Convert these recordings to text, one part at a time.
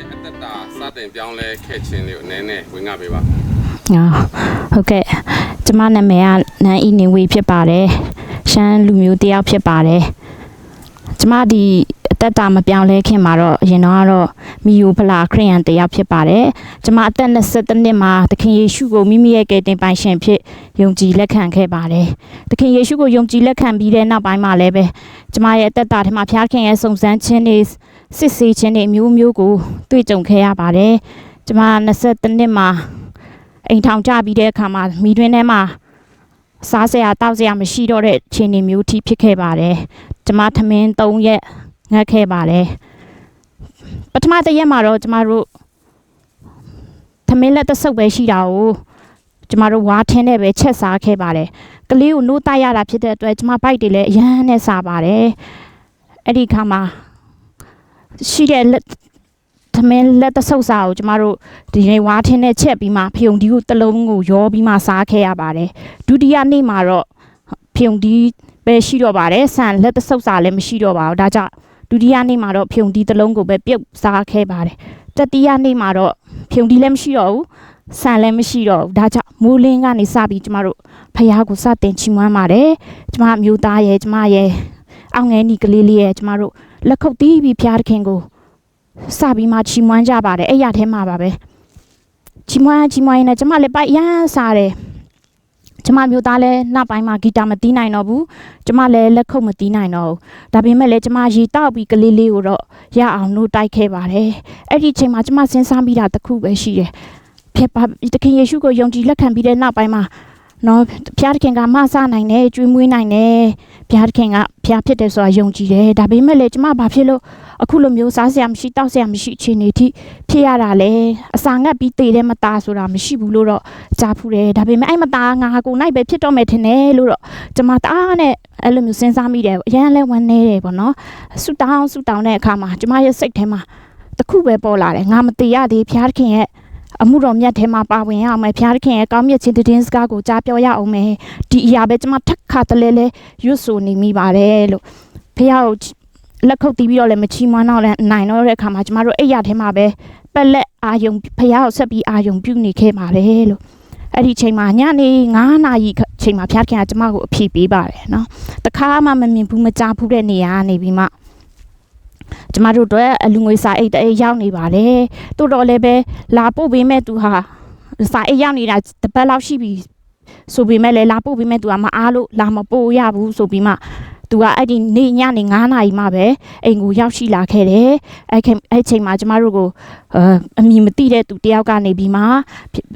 ရဲ့အသက်တာစတင်ပြောင်းလဲခဲ့ခြင်းလေးကိုနည်းနည်းဝင်ငါပေးပါအာဟုတ်ကဲ့ကျမနာမည်ကနန်းဤနေဝေဖြစ်ပါတယ်ရှမ်းလူမျိုးတယောက်ဖြစ်ပါတယ်ကျမဒီအသက်တာမပြောင်းလဲခင်မှာတော့အရင်တော့ကတော့မီယိုဖလာခရိယန်တယောက်ဖြစ်ပါတယ်ကျမအသက်20နှစ်မှာသခင်ယေရှုကိုမိမိရဲ့ကယ်တင်ပိုင်ရှင်ဖြစ်ယုံကြည်လက်ခံခဲ့ပါတယ်သခင်ယေရှုကိုယုံကြည်လက်ခံပြီးတဲ့နောက်ပိုင်းမှာလည်းပဲကျမရဲ့အသက်တာထဲမှာဖခင်ရဲ့စုံစမ်းခြင်းတွေ စစ်ဆေးခြင်းတွေအမျိုးမျိုးကိုတွေ့ကြုံခဲ့ရပါတယ်ကျမ20နှစ်မှာအိမ်ထောင်ကြပြီးတဲ့အခါမှာမိတွင်ထဲမှာစားစရာတောက်စရာမရှိတော့တဲ့အခြေအနေမျိုးထိဖြစ်ခဲ့ပါတယ်။ကျမထမင်း၃ရက်ငတ်ခဲ့ပါတယ်။ပထမတစ်ရက်မှာတော့ကျမတို့ထမင်းလက်တစ်ဆုပ်ပဲရှိတာကိုကျမတို့ဝါထင်းနဲ့ပဲချက်စားခဲ့ပါတယ်။ကလေးကိုနိုးတိုက်ရတာဖြစ်တဲ့အတွက်ကျမဘိုက်တွေလည်းအရန်နဲ့စားပါတယ်။အဲ့ဒီခါမှာ ရှိတဲ့လက်သမင်းလက်တစ်ဆုပ်စားကိုကျမတို့ဒီနေ့ဝါထင်းနဲ့ချက်ပြီးမှဖယုံဒီကိုတစ်လုံးကိုရောပြီးမှစားခဲ့ရပါတယ်ဒုတိယနေ့မှာတော့ဖယုံဒီပဲရှိတော့ပါတယ်ဆန်လက်သဆုပ်စာလည်းမရှိတော့ပါဘူးဒါကြောင့်ဒုတိယနေ့မှာတော့ဖယုံဒီတစ်လုံးကိုပဲပြုတ်စားခဲ့ပါတယ်တတိယနေ့မှာတော့ဖယုံဒီလည်းမရှိတော့ဘူးဆန်လည်းမရှိတော့ဘူးဒါကြောင့်မိုးလင်းကနေစပြီးကျမတို့ဖះကိုစတင်ချီးမွမ်းပါတယ်ကျမအမျိုးသားရဲ့ကျမရဲ့အောင်ငယ်နီကလေးလေးရဲ့ကျမတို့ လက်ခုပ်တီးပြီးဖះသခင်ကိုစပြီးမှချီးမွမ်းကြပါတယ်အဲ့ရထဲမှာပါပဲချီမွမ်းချီမွမ်းရင်းနဲ့ကျမလည်းပိုက်ရမ်းစားတယ်ကျမမျိုးသားလည်းနောက်ပိုင်းမှာဂီတာမတီးနိုင်တော့ဘူးကျမလည်းလက်ခုပ်မတီးနိုင်တော့ဘူးဒါပေမဲ့လည်းကျမရေတောက်ပြီးကလေးလေးကိုတော့ရအောင်လို့တိုက်ခဲ့ပါတယ်အဲ့ဒီအချိန်မှာကျမစဉ်းစားမိတာတစ်ခုပဲရှိတယ်ဖြစ်ပါတခင်ယေရှုကိုယုံကြည်လက်ခံပြီးတဲ့နောက်ပိုင်းမှာ နော်ဖျားတခင်ကမဆနိုင်တယ်ကျွေးမွေးနိုင်တယ်ဖျားတခင်ကဖျားဖြစ်တယ်ဆိုတာယုံကြည်တယ်ဒါပေမဲ့လည်းကျမဘာဖြစ်လို့အခုလိုမျိုးစားစရာမရှိတောက်စရာမရှိအခြေအနေထိဖြစ်ရတာလေအစာငတ်ပြီးတည်တယ်မသားဆိုတာမရှိဘူးလို့တော့ကြားဖူးတယ်ဒါပေမဲ့အဲ့မသားငါကိုနိုင်ပဲဖြစ်တော့မယ်ထင်တယ်လို့တော့ကျွန်မတအားနဲ့အဲ့လိုမျိုးစဉ်းစားမိတယ်အရန်လဲဝမ်းနေတယ်ပေါ့နော်ဆူတောင်းဆူတောင်းတဲ့အခါမှာကျွန်မရဲ့စိတ်ထဲမှာတစ်ခုပဲပေါ်လာတယ်ငါမတည်ရသေးဖျားသခင်ရဲ့ အမှုတော်မြတ်ထဲမှာပါဝင်ရအောင်မယ်ဘုရားသခင်ရဲ့ကောင်းမြတ်ခြင်းတည်င်းစကားကိုကြားပြောရအောင်မယ်ဒီအရာပဲကျွန်မထက်ခါတလဲလဲရွတ်ဆိုနေမိပါတယ်လို့ဘုရားကိုလက်ခုပ်တီးပြီးတော့လည်းမချီမွမ်းတော့လည်းနိုင်တော့တဲ့အခါမှာကျမတို့အဲ့ရထဲမှာပဲပက်လက်အာယုံဘုရားကိုဆက်ပြီးအာယုံပြုနေခဲ့ပါတယ်လို့အဲ့ဒီချိန်မှာညနေ9နာရီချိန်မှာဘုရားခင်ကကျမကိုအဖြေပေးပါတယ်နော်တခါမှမမြင်ဘူးမကြားဘူးတဲ့နေရာကနေပြီးမှ ကျမတို့တော့အလူငွေစာအိတ်တအိတ်ရောက်နေပါတယ်တိုးတော်လည်းပဲလာပို့ပေးမဲ့သူဟာစာအိတ်ရောက်နေတာတပတ်လောက်ရှိပြီဆိုပေမဲ့လည်းလာပို့ပေးမဲ့သူကမအားလို့လာမပို့ရဘူးဆိုပြီးမှသူကအဲ့ဒီနေ့ညနေ9နာရီမှပဲအိမ်ကိုရောက်ရှိလာခဲ့တယ်အဲ့ခင်အဲ့ချိန်မှာကျမတို့ကိုအာအမည်မသိတဲ့သူတယောက်ကနေပြီးမှဖြစ်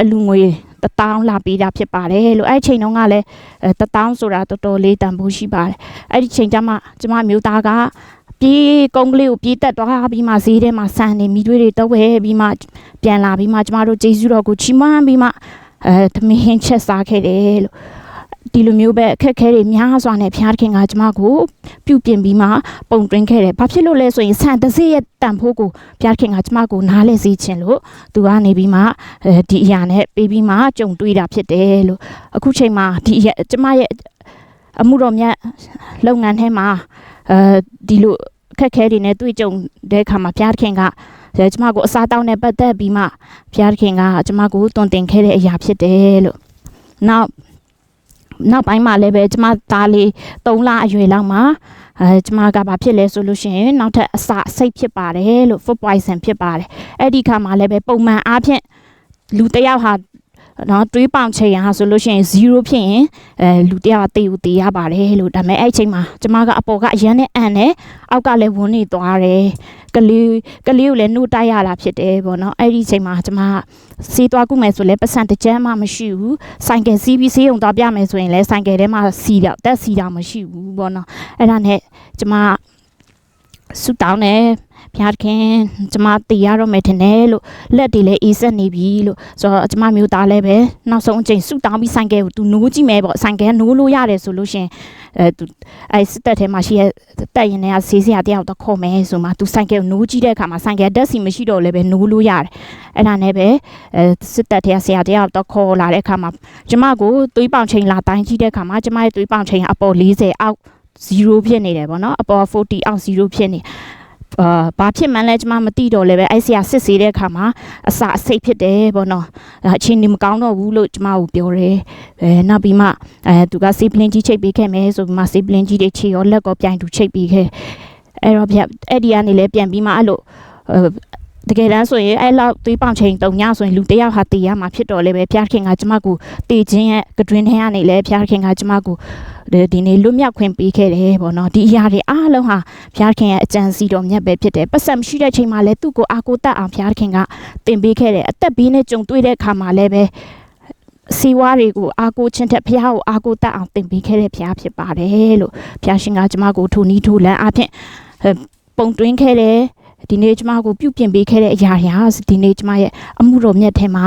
အလူငွေတထောင်းလာပေးတာဖြစ်ပါတယ်လို့အဲ့ဒီချိန်တုန်းကလည်းအဲတထောင်းဆိုတာတော်တော်လေးတန်ဖိုးရှိပါတယ်အဲ့ဒီချိန်ကျမှကျမမျိုးသားက ပြေးကုန်းကလေးကိုပြေးတက်သွားပြီးမှဈေးထဲမှာဆန်နေမိတွေတွေတော့ဝဲပြီးမှပြန်လာပြီးမှကျမတို့ဂျေဇုတော်ကိုချီးမွမ်းပြီးမှအဲသမင်းဟင်းချက်စားခဲ့တယ်လို့ဒီလိုမျိုးပဲအခက်အခဲတွေများစွာနဲ့ဖျားခင်ကကျမကိုပြုပြင်ပြီးမှပုံတွင်းခဲ့တယ်။ဘာဖြစ်လို့လဲဆိုရင်ဆန်တစ်စေးရဲ့တန်ဖိုးကိုဖျားခင်ကကျမကိုနားလဲစေခြင်းလို့သူကနေပြီးမှအဲဒီအရာနဲ့ပေးပြီးမှကြုံတွေ့တာဖြစ်တယ်လို့အခုချိန်မှာဒီအရာကျမရဲ့အမှုတော်မြတ်လုပ်ငန်းထဲမှာအဲဒီလို အခက်အခဲတွေနဲ့တွေ့ကြုံတဲ့အခါမှာဖျားခင်ကအဲကျမကိုအစားတောင်းနဲ့ပတ်သက်ပြီးမှဖျားခင်ကကျမကိုတွင်တင်ခဲ့တဲ့အရာဖြစ်တယ်လို့နောက်နောက်ပိုင်းမှာလည်းပဲကျမသားလေး3လအရွယ်လောက်မှာအဲကျမကဘာဖြစ်လဲဆိုလို့ရှိရင်နောက်ထပ်အစာစိတ်ဖြစ်ပါတယ်လို့ food poison ဖြစ်ပါတယ်အဲ့ဒီခါမှာလည်းပဲပုံမှန်အားဖြင့်လူတစ်ယောက်ဟာ နော်တွေးပေါင်ချိန်ဟာဆိုလို့ရှိရင်0ဖြစ်ရင်အဲလူတစ်ယောက်ကတေကိုတေရပါတယ်လို့ဒါပေမဲ့အဲ့အချိန်မှာကျမကအပေါ်ကအရန်နဲ့အန်နဲ့အောက်ကလည်းဝန်းနေသွားတယ်ကလေးကလေးကိုလည်းနှုတ်တိုက်ရတာဖြစ်တယ်ပေါ့နော်အဲ့ဒီအချိန်မှာကျမကစီးသွားကုမယ်ဆိုလဲပတ်စံတစ်ကြမ်းမှမရှိဘူးဆိုင်ကယ်စီးပြီးစီးုံသွားပြမယ်ဆိုရင်လဲဆိုင်ကယ်ထဲမှာစီးတော့တက်စီးတာမရှိဘူးပေါ့နော်အဲ့ဒါနဲ့ကျမဆူတောင်းတယ် ဖျားခင်ကျမတည်ရတော့မယ်ထင်တယ်လို့လက်တွေလည်းအေးဆက်နေပြီလို့ဆိုတော့ကျမမျိုးသားလည်းပဲနောက်ဆုံးအချိန်ဆူတောင်းပြီးဆိုင်ကယ်ကိုသူနိုးကြည့်မယ်ပေါ့ဆိုင်ကယ်ကနိုးလို့ရတယ်ဆိုလို့ရှရင်အဲသူအဲစစ်တပ်ထဲမှာရှိရဲ့တက်ရင်လည်းဆေးစရာတယောက်တော့ခေါ်မယ်ဆိုမှသူဆိုင်ကယ်ကိုနိုးကြည့်တဲ့အခါမှာဆိုင်ကယ်ဓာတ်စီမရှိတော့လည်းပဲနိုးလို့ရတယ်အဲ့ဒါနဲ့ပဲအဲစစ်တပ်ထဲကဆရာတယောက်တော့ခေါ်လာတဲ့အခါမှာကျမကိုသွေးပေါင်ချိန်လာတိုင်းကြည့်တဲ့အခါမှာကျမရဲ့သွေးပေါင်ချိန်ကအပေါ်40အောက်0ဖြစ်နေတယ်ပေါ့နော်အပေါ်40အောက်0ဖြစ်နေတ အာဘာဖြစ်မှန်းလဲကျမမသိတော့လည်းပဲအဲ့ဆရာစစ်ဆေးတဲ့အခါမှာအစာအစိတ်ဖြစ်တယ်ပေါ့နော်အဲ့အချင်းဒီမကောင်းတော့ဘူးလို့ကျမကိုပြောတယ်အဲနောက်ပြီးမှအဲသူကစေးပလင်းကြီးချိတ်ပေးခဲ့မယ်ဆိုပြီးမှစေးပလင်းကြီးတွေခြေရောလက်ကောပြိုင်တူချိတ်ပေးခဲ့အဲ့တော့ဗျအဲ့ဒီကနေလည်းပြန်ပြီးမှအဲ့လိုအဲ တကယ်တမ်းဆိုရင်အဲ့လောက်သွေးပေါင်ချိန်တုံညဆိုရင်လူတစ်ယောက်ဟာတည်ရမှာဖြစ်တော့လေပဲဖျားခင်ကကျမကိုတည်ခြင်းရဲ့ကတွင်ထဲကနေလည်းဖျားခင်ကကျမကိုဒီနေ့လွတ်မြောက်ခွင့်ပေးခဲ့တယ်ပေါ့နော်ဒီအရာတွေအားလုံးဟာဖျားခင်ရဲ့အကြံစီတော်မြတ်ပဲဖြစ်တယ်ပတ်စံမရှိတဲ့ချိန်မှာလည်းသူ့ကိုအာကိုတတ်အောင်ဖျားခင်ကတင်ပေးခဲ့တယ်အသက်ဘေးနဲ့ကြုံတွေ့တဲ့အခါမှာလည်းပဲစီဝါတွေကိုအာကိုချင်းတဲ့ဖျားကိုအာကိုတတ်အောင်တင်ပေးခဲ့တဲ့ဖျားဖြစ်ပါတယ်လို့ဖျားရှင်ကကျမကိုထိုနီးထိုလန်းအဖြစ်ပုံတွင်းခဲ့တယ် ဒီနေ့ကျမကိုပြုပြင်ပေးခဲ့တဲ့အရာတွေဟာဒီနေ့ကျမရဲ့အမှုတော်မြတ်ထဲမှာ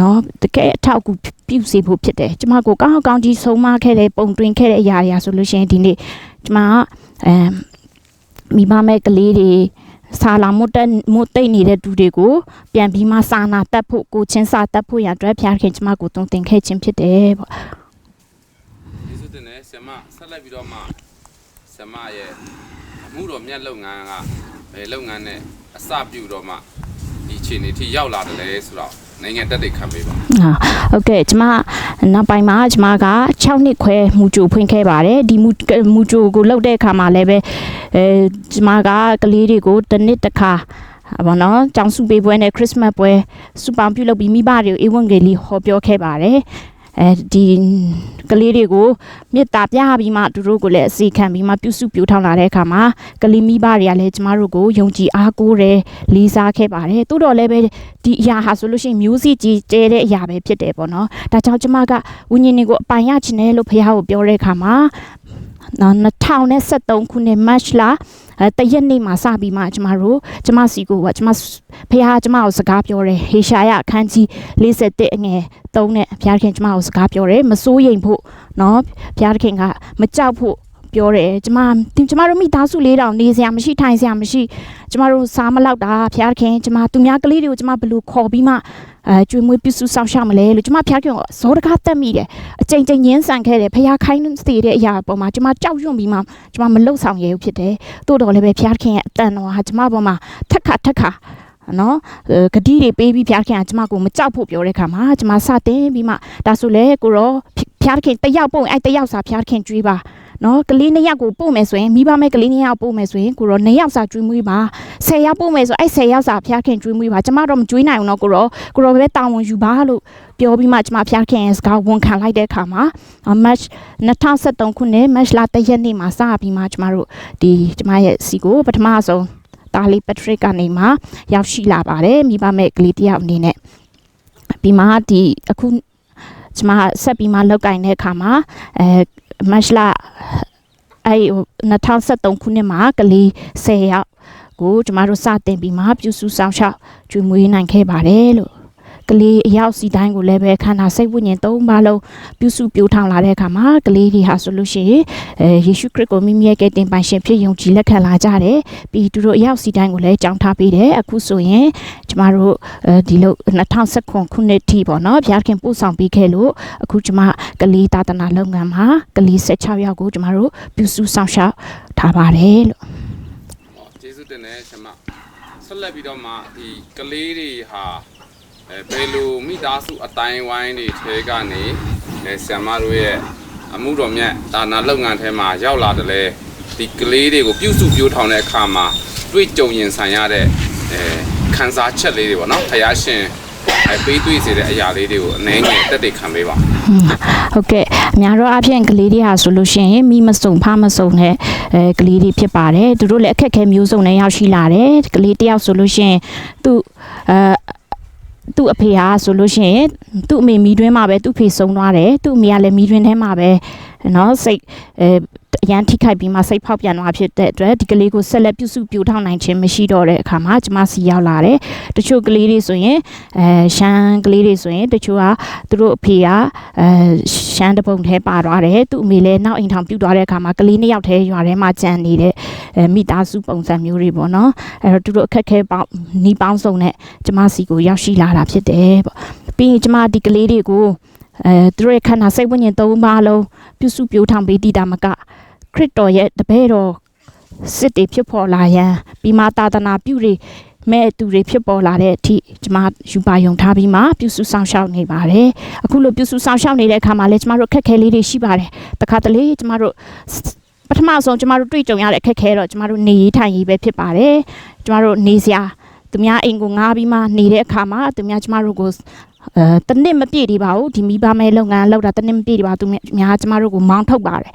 နော်တကယ်အထောက်အကူပြုစေဖို့ဖြစ်တယ်ကျမကိုကောင်းကောင်းကြီးဆုံးမခဲ့တဲ့ပုံတွင်ခဲ့တဲ့အရာတွေဟာဆိုလို့ရှိရင်ဒီနေ့ကျမကအဲမိဘမဲ့ကလေးတွေစာလာမွတ်တက်မွတ်တိတ်နေတဲ့သူတွေကိုပြန်ပြီးမှစာနာတက်ဖို့ကိုချင်းစာတက်ဖို့ရအတွက်ဖျားခင်ကျမကိုတုံတင်ခဲ့ခြင်းဖြစ်တယ်ပေါ့ကျေးဇူးတင်တယ်ဆရာမဆက်လက်ပြီးတော့မှဆရာမရဲ့အမှုတော်မြတ်လုပ်ငန်းက ဘယ်လုပ်ငန်းနဲ့အစပြုတော့မှဒီအခြေအနေထိရောက်လာတယ်လဲဆိုတော့နိုင်ငံတက်တွေခံပေးပါဟာဟုတ်ကဲ့ကျမနောက်ပိုင်းမှာကျမက6နှစ်ခွဲမူကြိုဖွင့်ခဲ့ပါတယ်ဒီမူမူကြိုကိုလောက်တဲ့အခါမှာလည်းပဲအဲကျမကကလေးတွေကိုတစ်နှစ်တစ်ခါဘောနော်ကျောင်းစုပေးပွဲနဲ့ခရစ်စမတ်ပွဲစူပောင်ပြုလုပ်ပြီးမိဘတွေကိုဧဝံဂေလိဟောပြောခဲ့ပါတယ် အဲဒီကလေးတွေကိုမေတ္တာပြပြီးမှသူတို့ကိုလည်းအစီခံပြီးမှပြုစုပြောထောင်လာတဲ့အခါမှာကလေးမိဘတွေကလည်းကျမတို့ကိုယုံကြည်အားကိုးတယ်လေးစားခဲ့ပါတယ်တိုးတော်လည်းပဲဒီအရာဟာဆိုလို့ရှိရင်မျိုးစိကြီးကျဲတဲ့အရာပဲဖြစ်တယ်ပေါ့နော်ဒါကြောင့်ကျမကဝိညာဉ်တွေကိုအပိုင်ရချင်တယ်လို့ဖခင်ကိုပြောတဲ့အခါမှာနော်2023ခုနှစ် March လအဲ တရက်နေ့မှာစပြီးမှကျမတို့ကျမစီကိုကကျမဖခင်ကကျမကိုစကားပြောတယ်ဟေရှာယအခန်းကြီး51အငယ်3နဲ့ဘုရားခင်ကျမကိုစကားပြောတယ်မစိုးရိမ်ဖို့နော်ဘုရားခင်ကမကြောက်ဖို့ပြောတယ်ကျမကျမတို့မိသားစုလေးတောင်နေစရာမရှိထိုင်စရာမရှိကျမတို့စားမလောက်တာဘုရားခင်ကျမသူများကလေးတွေကိုကျမဘယ်လိုခေါ်ပြီးမှ အဲကျွေးမွေးပြုစုဆောင်ရှောက်မလဲလို့ကျမဘုရားခင်ကိုဇောတကားတက်မိတယ်အချိန်ချင်းညင်းဆန်ခဲ့တယ်ဘုရားခိုင်းစေတဲ့အရာပေါ်မှာကျမကြောက်ရွံ့ပြီးမှကျမမလှုပ်ဆောင်ရဘူးဖြစ်တယ်တိုးတော်လည်းပဲဘုရားခင်ရဲ့အတန်တော်ဟာကျမပေါ်မှာထက်ခါထက်ခါနော်ဂတိတွေပေးပြီးဘုရားခင်ကကျမကိုမကြောက်ဖို့ပြောတဲ့ခါမှာကျမစတင်ပြီးမှဒါဆိုလေကိုရောဘုရားခင်တယောက်ပုံအဲ့တယောက်စာဘုရားခင်ကြွေးပါ နော်ကလေးနှစ်ယောက်ကိုပို့မယ်ဆိုရင်မိဘမဲ့ကလေးနှစ်ယောက်ပို့မယ်ဆိုရင်ကိုရောနှစ်ယောက်စာကျွေးမွေးပါ10ယောက်ပို့မယ်ဆိုအဲ့10ယောက်စာဖျားခင်ကျွေးမွေးပါကျမတော့မကျွေးနိုင်ဘူးနော်ကိုရောကိုရောပဲတာဝန်ယူပါလို့ပြောပြီးမှကျမဖျားခင်ရဲ့စကားဝန်ခံလိုက်တဲ့အခါမှာ match 2023ခုနှစ် match လာတစ်ရက်နေ့မှာစပြီးမှကျမတို့ဒီကျမရဲ့စီကိုပထမဆုံးတာလီပက်ထရစ်ကနေမှရောက်ရှိလာပါတယ်မိဘမဲ့ကလေးတစ်ယောက်အနေနဲ့ပြီးမှဒီအခုကျမဆက်ပြီးမှလောက်ကင်တဲ့အခါမှာအဲ match လာအဲ2023ခုနှစ်မှာကလေး10ယောက်ကိုကျမတို့စတင်ပြီးမှပြုစုဆောင်ရှောက်ကျွေးမွေးနိုင်ခဲ့ပါတယ်လို့ ကလေးအရောက်စီတိုင်းကိုလည်းပဲခန္ဓာစိတ်ဝိညာဉ်သုံးပါလုံးပြုစုပြောထောင်လာတဲ့အခါမှာကလေးတွေဟာဆိုလို့ရှိရင်အဲယေရှုခရစ်ကိုမိမိရဲ့ကယ်တင်ပိုင်ရှင်ဖြစ်ယုံကြည်လက်ခံလာကြတယ်ပြီးသူတို့အရောက်စီတိုင်းကိုလည်းကြောင်းထားပေးတယ်အခုဆိုရင်ကျမတို့အဲဒီလို2019ခုနှစ်ထိပေါ့နော်ဘုရားခင်ပို့ဆောင်ပေးခဲ့လို့အခုကျမကလေးသာသနာလုပ်ငန်းမှာကလေး16ယောက်ကိုကျမတို့ပြုစုဆောင်ရှောက်ထားပါတယ်လို့ဟောကျေးဇူးတင်တယ်ဆရာမဆက်လက်ပြီးတော့မှဒီကလေးတွေဟာ အဲဘယ်လိုမိသားစုအတိုင်းဝိုင်းတွေထဲကနေအဲဆရာမတို့ရဲ့အမှုတော်မြတ်ဒါနာလုပ်ငန်းထဲမှာရောက်လာတယ်လေဒီကလေးတွေကိုပြုစုပြောထောင်တဲ့အခါမှာတွေ့ကြုံရင်ဆိုင်ရတဲ့အဲခံစားချက်လေးတွေပေါ့နော်ဖယားရှင်အဲပေးတွေ့စေတဲ့အရာလေးတွေကိုအနည်းငယ်တက်တက်ခံပေးပါဟုတ်ကဲ့အများတော့အဖြစ်ကလေးတွေဟာဆိုလို့ရှိရင်မိမစုံဖမစုံတဲ့အဲကလေးတွေဖြစ်ပါတယ်သူတို့လည်းအခက်အခဲမျိုးစုံနဲ့ရောက်ရှိလာတယ်ကလေးတယောက်ဆိုလို့ရှိရင်သူအဲ သူ့အဖေဟာဆိုလို့ရှိရင်သူ့အမေမီးတွင်းမှာပဲသူ့ဖေဆုံးသွားတယ်သူ့အမေကလည်းမီးတွင်းထဲမှာပဲ နော်စိတ်အဲအရန်ထိခိုက်ပြီးမှစိတ်ဖောက်ပြန်သွားဖြစ်တဲ့အတွက်ဒီကလေးကိုဆက်လက်ပြုစုပြောထောင်နိုင်ခြင်းမရှိတော့တဲ့အခါမှာကျမစီရောက်လာတယ်။တချို့ကလေးတွေဆိုရင်အဲရှမ်းကလေးတွေဆိုရင်တချို့ကသူတို့အဖေကအဲရှမ်းတပုံထဲပါသွားတယ်။သူ့အမေလည်းနောက်အိမ်ထောင်ပြုတ်သွားတဲ့အခါမှာကလေးနှစ်ယောက်ထဲရွာထဲမှာကြံနေတဲ့အဲမိသားစုပုံစံမျိုးတွေပေါ့နော်။အဲတော့သူတို့အခက်ခဲပေါင်းနီးပေါင်းစုံနဲ့ကျမစီကိုရောက်ရှိလာတာဖြစ်တယ်ပေါ့။ပြီးရင်ကျမဒီကလေးတွေကို အဲသူတို့ရဲ့ခန္ဓာစိတ်ဝိညာဉ်သုံးပါလုံးပြုစုပြိုးထောင်ပေးတည်တာမကခရစ်တော်ရဲ့တပည့်တော်စစ်တွေဖြစ်ပေါ်လာရန်ပြီးမှသာသနာပြုတွေမဲ့အတူတွေဖြစ်ပေါ်လာတဲ့အထိကျမယူပါယုံထားပြီးမှပြုစုဆောင်ရှောက်နေပါတယ်အခုလိုပြုစုဆောင်ရှောက်နေတဲ့အခါမှာလည်းကျမတို့အခက်အခဲလေးတွေရှိပါတယ်တခါတလေကျမတို့ပထမဆုံးကျမတို့တွေ့ကြုံရတဲ့အခက်အခဲတော့ကျမတို့နေရေးထိုင်ရေးပဲဖြစ်ပါတယ်ကျမတို့နေစရာသူများအိမ်ကိုငားပြီးမှနေတဲ့အခါမှာသူများကျမတို့ကို အဲတနစ်မပြည့်သေးပါဘူးဒီမိဘမဲလုပ်ငန်းလောက်တာတနစ်မပြည့်သေးပါဘူးသူများကျမတို့ကိုမောင်းထုတ်ပါတယ်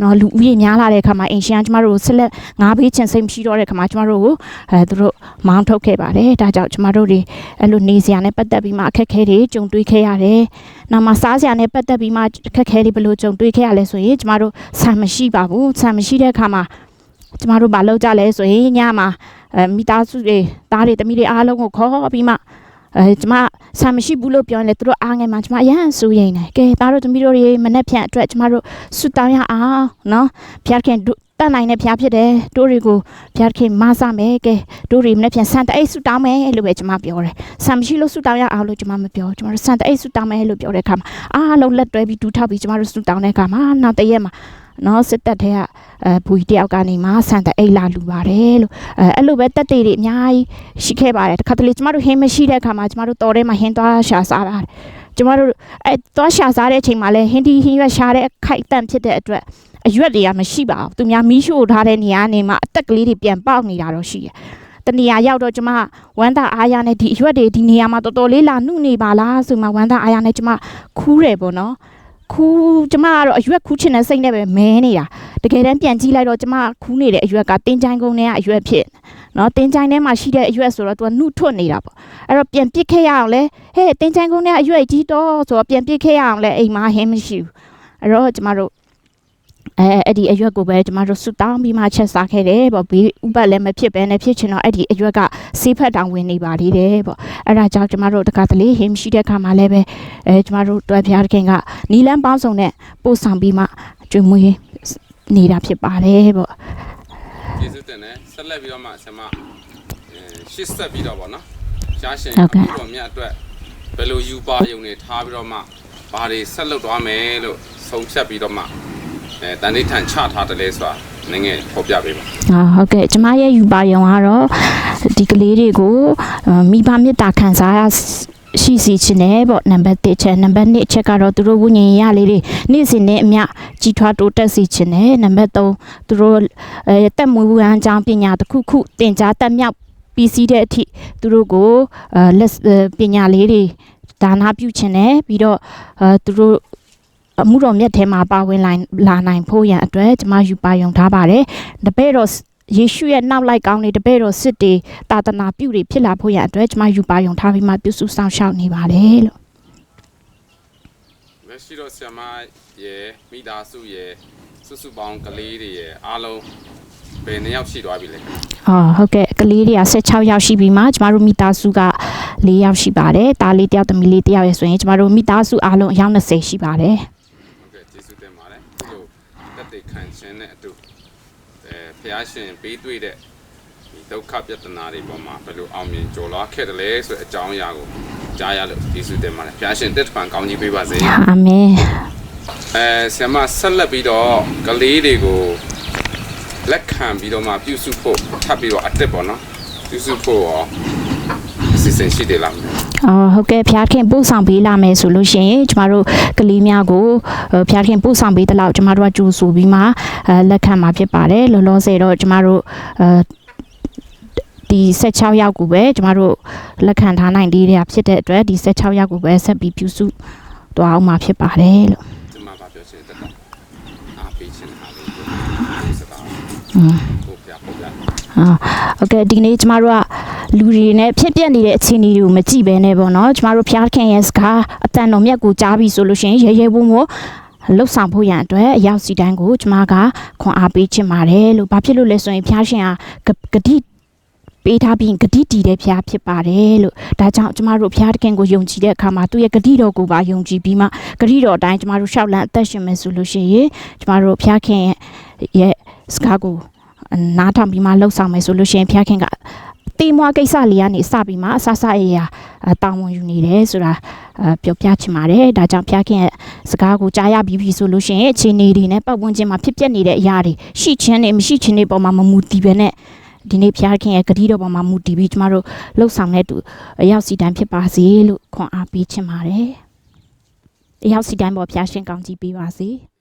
နော်လူဦးရေများလာတဲ့အခါမှာအင်ရှင်ကကျမတို့ကိုဆက်လက်ငားပေးခြင်းစိတ်မရှိတော့တဲ့အခါမှာကျမတို့ကိုအဲသူတို့မောင်းထုတ်ခဲ့ပါတယ်ဒါကြောင့်ကျမတို့တွေအဲ့လိုနေစရာနဲ့ပတ်သက်ပြီးမှအခက်အခဲတွေကြုံတွေ့ခဲ့ရတယ်နောက်မှစားစရာနဲ့ပတ်သက်ပြီးမှအခက်အခဲတွေဘယ်လိုကြုံတွေ့ခဲ့ရလဲဆိုရင်ကျမတို့ဆံမရှိပါဘူးဆံမရှိတဲ့အခါမှာကျမတို့မလုပ်ကြလဲဆိုရင်ညမှာအဲမိသားစုတွေသားတွေတမီးတွေအားလုံးကိုခေါ်ပြီးမှ အဲကျမဆံမရှိဘူးလို့ပြောရင်လေသူတို့အားငယ်မှာကျမအရန်ဆူရင်တယ်ကဲသားတို့တမီးတို့တွေမနဲ့ဖြန့်အတွက်ကျမတို့ဆုတောင်းရအောင်နော်ဖျားခင်တို့တတ်နိုင်တဲ့ဖျားဖြစ်တယ်တို့တွေကိုဖျားခင်မဆမယ်ကဲတို့တွေမနဲ့ဖြန့်ဆန်တအိတ်ဆုတောင်းမယ်လို့ပဲကျမပြောတယ်ဆံမရှိလို့ဆုတောင်းရအောင်လို့ကျမမပြောကျမတို့ဆန်တအိတ်ဆုတောင်းမယ်လို့ပြောတဲ့အခါမှာအားလုံးလက်တွဲပြီးဒူးထောက်ပြီးကျမတို့ဆုတောင်းတဲ့အခါမှာနောက်တစ်ရက်မှာ နော်စစ်တပ်ထဲကအဲဘူကြီးတယောက်ကနေမှဆန်တအိတ်လာလူပါတယ်လို့အဲအဲ့လိုပဲတက်တေတွေအများကြီးရှိခဲ့ပါတယ်တစ်ခါတလေကျမတို့ဟင်းမရှိတဲ့အခါမှာကျမတို့တော်ထဲမှာဟင်းသွားရှာစားတာကျမတို့အဲသွားရှာစားတဲ့အချိန်မှာလဲဟင်းဒီဟင်းရွက်ရှာတဲ့ခိုက်တန့်ဖြစ်တဲ့အတွက်အရွက်တွေကမရှိပါဘူးသူများမီးရှို့ထားတဲ့နေရာနေမှာအသက်ကလေးတွေပြန်ပေါက်နေတာတော့ရှိတယ်တနေရာရောက်တော့ကျမဝမ်းသာအားရနဲ့ဒီအရွက်တွေဒီနေရာမှာတော်တော်လေးလာနှုတ်နေပါလားဆိုမှဝမ်းသာအားရနဲ့ကျမခူးတယ်ပေါ့နော် ခူးကျမကတော့အရွက်ခူးချင်တဲ့စိတ်နဲ့ပဲမဲနေတာတကယ်တမ်းပြန်ကြည့်လိုက်တော့ကျမခူးနေတဲ့အရွက်ကတင်းချိုင်းကုန်းထဲကအရွက်ဖြစ်နော်တင်းချိုင်းထဲမှာရှိတဲ့အရွက်ဆိုတော့သူကနှုတ်ထွတ်နေတာပေါ့အဲ့တော့ပြန်ပစ်ခဲ့ရအောင်လဲဟဲ့တင်းချိုင်းကုန်းထဲကအရွက်ကြီးတော့ဆိုတော့ပြန်ပစ်ခဲ့ရအောင်လဲအိမ်မှာဟင်းမရှိဘူးအဲ့တော့ကျမတို့ အဲအဲ့ဒီအရွက်ကိုပဲကျမတို့ဆူတောင်းပြီးမှချက်စားခဲ့တယ်ပေါ့ဘေးဥပတ်လည်းမဖြစ်ဘဲနဲ့ဖြစ်ချင်တော့အဲ့ဒီအရွက်ကဆေးဖက်တောင်ဝင်နေပါသေးတယ်ပေါ့အဲ့ဒါကြောင့်ကျမတို့တခါတလေဟင်းမရှိတဲ့ခါမှာလည်းပဲအဲကျမတို့တွဲဖျားတခင်ကနီလန်းပေါင်းစုံနဲ့ပို့ဆောင်ပြီးမှကျွေးမွေးနေတာဖြစ်ပါတယ်ပေါ့ကျေးဇူးတင်တယ်ဆက်လက်ပြီးတော့မှဆရာမအဲရှစ်ဆက်ပြီးတော့ဗောနော်ရှားရှင်ဟုတ်ကဲ့အခုတော့မြတ်အတွက်ဘယ်လိုယူပါယုံနေထားပြီးတော့မှဘာတွေဆက်လုပ်သွားမယ်လို့ဆုံးဖြတ်ပြီးတော့မှ အဲတန်ဋိဌာန်ချထားတယ်လဲဆိုတာနည်းငယ်ဖော်ပြပေးပါအာဟုတ်ကဲ့ကျမရဲ့ယူပါယုံကတော့ဒီကလေးတွေကိုအာမိဘမေတ္တာခံစားရရှိစီချင်တယ်ပေါ့နံပါတ်1ချက်နံပါတ်2ချက်ကတော့သူတို့ဝိညာဉ်ရလေးတွေနေ့စဉ်နဲ့အမျှကြီးထွားတိုးတက်စီချင်တယ်နံပါတ်3သူတို့အဲတက်မွေးဝမ်းအကြောင်းပညာတစ်ခုခုသင်ကြားတက်မြောက်ပြီးစီးတဲ့အထိသူတို့ကိုအဲလက်အဲပညာလေးတွေဒါနပြုချင်တယ်ပြီးတော့အဲသူတို့ အမှုတော်မြတ်ထဲမှာပါဝင်လာလာနိုင်ဖို့ရန်အတွက်ကျမယူပါယုံထားပါတယ်တပည့်တော်ယေရှုရဲ့နောက်လိုက်ကောင်းနေတပည့်တော်စစ်တွေတာသနာပြုတွေဖြစ်လာဖို့ရန်အတွက်ကျွန်မယူပါယုံထားပြီးမှပြုစုဆောင်ရှောက်နေပါတယ်လို့မရှိတော့ဆရာမရဲ့မိသားစုရဲ့စုစုပေါင်းကလေးတွေရဲ့အားလုံးဘယ်နှစ်ယောက်ရှိသွားပြီလဲ။အော်ဟုတ်ကဲ့ကလေးတွေက16ယောက်ရှိပြီးမှကျမတို့မိသားစုက4ယောက်ရှိပါတယ်။တားလေးတစ်ယောက်သမီးလေးတစ်ယောက်ရဲ့ဆိုရင်ကျမတို့မိသားစုအားလုံးအယောက်20ရှိပါတယ် ဟုတ်ကဲ့ကျေးဇူးတင်ပါတယ်ဒီလိုတက်တဲ့ ခံခြင်းနဲ့အတူအဲဖះရှင်ပေးတွေ့တဲ့ဒီဒုက္ခပြဿနာတွေပေါ်မှာဘယ်လိုအောင်မြင်ကျော်လွှားခဲ့တယ်လဲဆိုတဲ့အကြောင်းအရာကိုကြားရလို့ကျေးဇူးတင်ပါတယ်ဖះရှင်တက်တပံကောင်းကြီးပေးပါစေ။အာမင်အဲဆရာမဆက်လက်ပြီးတော့ကလေးတွေကိုလက်ခံပြီးတော့မှပြုစုဖို့ထပ်ပြီးတော့အတက်ပေါ့နော်ပြုစုဖို့ရောအစီအစဉ်ရှိတယ်လား။ အော်ဟုတ်ကဲ့ဖျားခင်ပို့ဆောင်ပေးလာမယ်ဆိုလို့ရှိရင်ကျမတို့ကလေးများကိုဖျားခင်ပို့ဆောင်ပေးတဲ့လောက်ကျမတို့ကကြိုဆိုပြီးမှလက်ခံမှာဖြစ်ပါတယ်လောလောဆယ်တော့ကျမတို့ဒီ16ရောက်ကိုပဲကျမတို့လက်ခံထားနိုင်သေးတာဖြစ်တဲ့အတွက်ဒီ16ရောက်ကိုပဲဆက်ပြီးပြုစုသွားအောင်မှာဖြစ်ပါတယ်လို့ဒီမှာပါပြောချင်တဲ့တော့အားပေးချင်တာလေးကိုစကားဟုတ်ဟုတ်ကဲ့ဒီနေ့ကျမတို့က လူတွေနဲ့ဖြစ်ပျက်နေတဲ့အခြေအနေတွေကိုမကြည့်ဘဲနဲ့ပေါ့နော်ကျမတို့ဖျားခင်ရဲ့စကားအတန်တော်မြတ်ကိုကြားပြီးဆိုလို့ရှိရင်ရဲရဲဝုန်းဝုန်းလှုပ်ဆောင်ဖို့ရန်အတွက်အရောက်စီတန်းကိုကျမကခွန်အားပေးချင်ပါတယ်လို့ဘာဖြစ်လို့လဲဆိုရင်ဖျားရှင်ကဂတိပေးထားပြီးဂတိတည်တဲ့ဖျားဖြစ်ပါတယ်လို့ဒါကြောင့်ကျမတို့ဖျားတခင်ကိုယုံကြည်တဲ့အခါမှာသူ့ရဲ့ဂတိတော်ကိုပါယုံကြည်ပြီးမှဂတိတော်အတိုင်းကျမတို့ရှောက်လန်းအသက်ရှင်မယ်ဆိုလို့ရှိရင်ကျမတို့ဖျားခင်ရဲ့စကားကိုနားထောင်ပြီးမှလှုပ်ဆောင်မယ်ဆိုလို့ရှိရင်ဖျားခင်က တေးမွားကိစ္စလေးကနေစပြီးမှအဆဆအရာအတောင်းဝန်ယူနေတယ်ဆိုတာအဲပြောပြချင်ပါတယ်ဒါကြောင့်ဖျားခင်ရဲ့စကားကိုကြားရပြီးပြီဆိုလို့ရှိရင်အခြေအနေတွေနဲ့ပတ်ဝန်းကျင်မှာဖြစ်ပျက်နေတဲ့အရာတွေရှိချင်းနေမရှိချင်းတွေပေါ်မှာမမူတည်ပဲနဲ့ဒီနေ့ဖျားခင်ရဲ့ဂတိတော်ပေါ်မှာမူတည်ပြီးကျမတို့လှုပ်ဆောင်တဲ့သူအရောက်စီတန်းဖြစ်ပါစေလို့ခွန်အားပေးချင်ပါတယ်အရောက်စီတန်းပေါ်ဖျားရှင်ကောင်းကြီးပေးပါစေ။